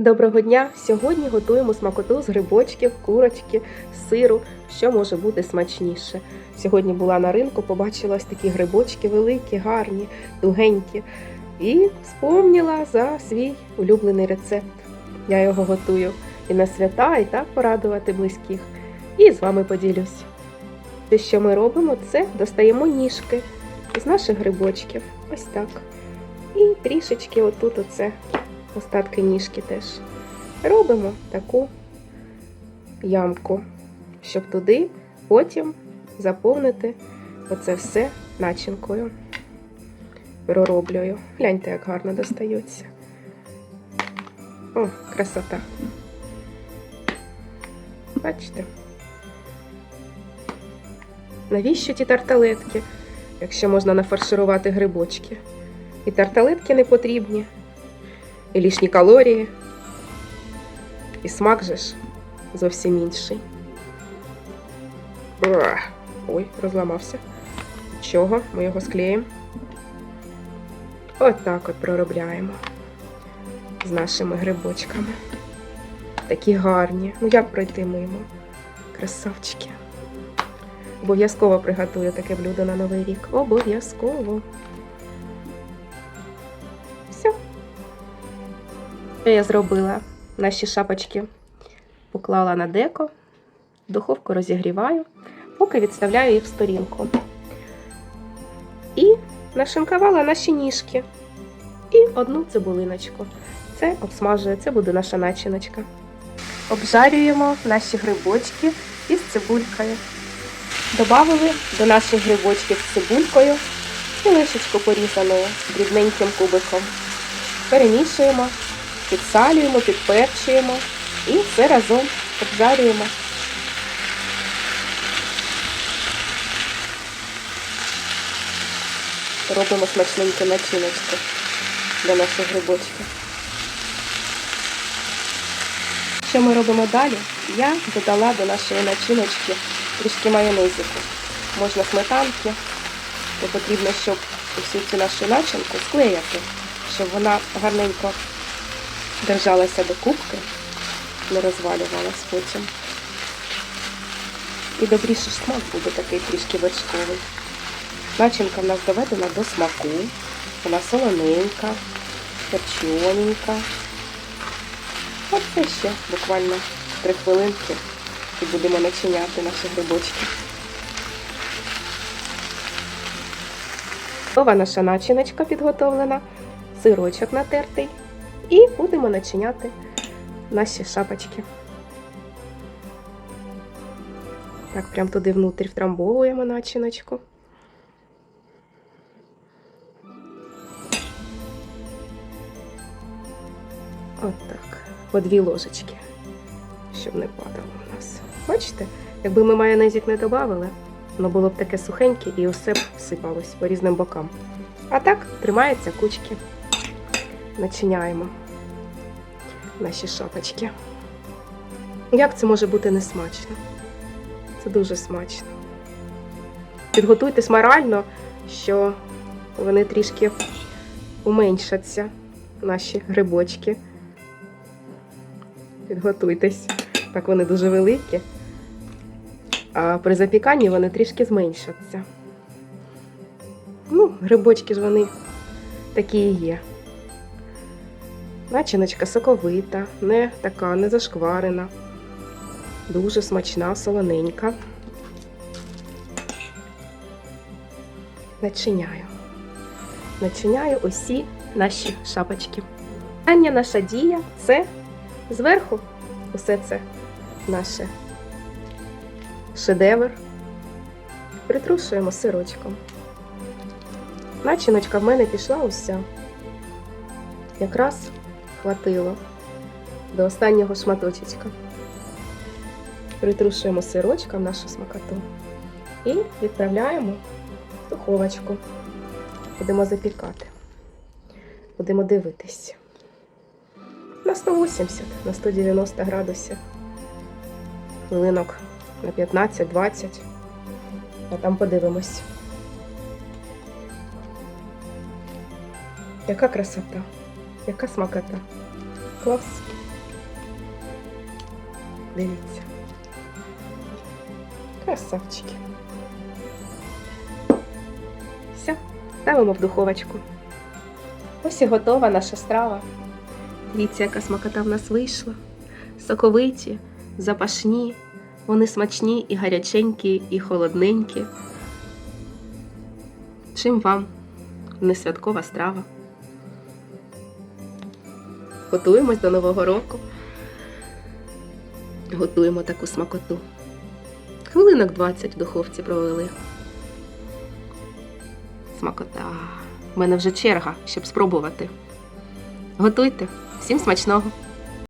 Доброго дня! Сьогодні готуємо смакоту з грибочків, курочки, сиру, що може бути смачніше. Сьогодні була на ринку, побачила ось такі грибочки великі, гарні, тугенькі. І вспомнила за свій улюблений рецепт. Я його готую і на свята, і так порадувати близьких. І з вами поділюсь. Те, що ми робимо, це достаємо ніжки з наших грибочків. Ось так. І трішечки отут оце остатки ніжки теж. Робимо таку ямку, щоб туди потім заповнити оце все начинкою. Пророблюю. Гляньте, як гарно достаються. О, красота. Бачите? Навіщо ті тарталетки, якщо можна нафарширувати грибочки? І тарталетки не потрібні і лишні калорії, і смак же ж зовсім інший. Ой, розламався. Чого? Ми його склеїмо. Отак от проробляємо з нашими грибочками. Такі гарні. Ну як пройти мимо? Красавчики. Обов'язково приготую таке блюдо на Новий рік. Обов'язково. Що я зробила? Наші шапочки поклала на деко, духовку розігріваю, поки відставляю їх в сторінку. І нашинкувала наші ніжки. І одну цибулиночку. Це обсмажує, це буде наша начиночка. Обжарюємо наші грибочки із цибулькою. Добавили до наших грибочків з цибулькою і лишечку порізаною дрібненьким кубиком. Перемішуємо підсалюємо, підперчуємо і все разом обжарюємо. Робимо смачненьку начиночку для наших грибочків. Що ми робимо далі? Я додала до нашої начиночки трішки майонезику. Можна сметанки, то потрібно, щоб усю цю нашу начинку склеяти, щоб вона гарненько держалася до кубки, не розвалювалась потім. І добріший смак буде такий трішки вершковий. Начинка в нас доведена до смаку. Вона солоненька, перчоненька. Оце ще буквально три хвилинки і будемо начиняти наші грибочки. Готова наша начиночка підготовлена, сирочок натертий. І будемо начиняти наші шапочки. Так, прям туди внутрі втрамбовуємо начиночку. От так. По дві ложечки, щоб не падало у нас. Бачите, якби ми майонезик не додавали, воно було б таке сухеньке і усе б всипалось по різним бокам. А так тримаються кучки начиняємо наші шапочки. Як це може бути не смачно? Це дуже смачно. Підготуйтесь морально, що вони трішки уменьшаться, наші грибочки. Підготуйтесь. Так вони дуже великі. А при запіканні вони трішки зменшаться. Ну, грибочки ж вони такі і є. Начиночка соковита, не така, не зашкварена. Дуже смачна, солоненька. Начиняю. Начиняю усі наші шапочки. Остання наша дія це зверху усе це наше шедевр. Притрушуємо сирочком. Начиночка в мене пішла уся. Якраз хватило до останнього шматочечка. Притрушуємо сирочком нашу смакоту і відправляємо в духовочку. Будемо запікати. Будемо дивитись. На 180, на 190 градусів. Хвилинок на 15-20. А там подивимось. Яка красота, яка смакота. Клас. Дивіться. Красавчики. Все, ставимо в духовочку. Ось і готова наша страва. Дивіться, яка смакота в нас вийшла. Соковиті, запашні, вони смачні і гаряченькі, і холодненькі. Чим вам не святкова страва? Готуємось до Нового року. Готуємо таку смакоту. Хвилинок 20 в духовці провели. Смакота. У мене вже черга, щоб спробувати. Готуйте. Всім смачного!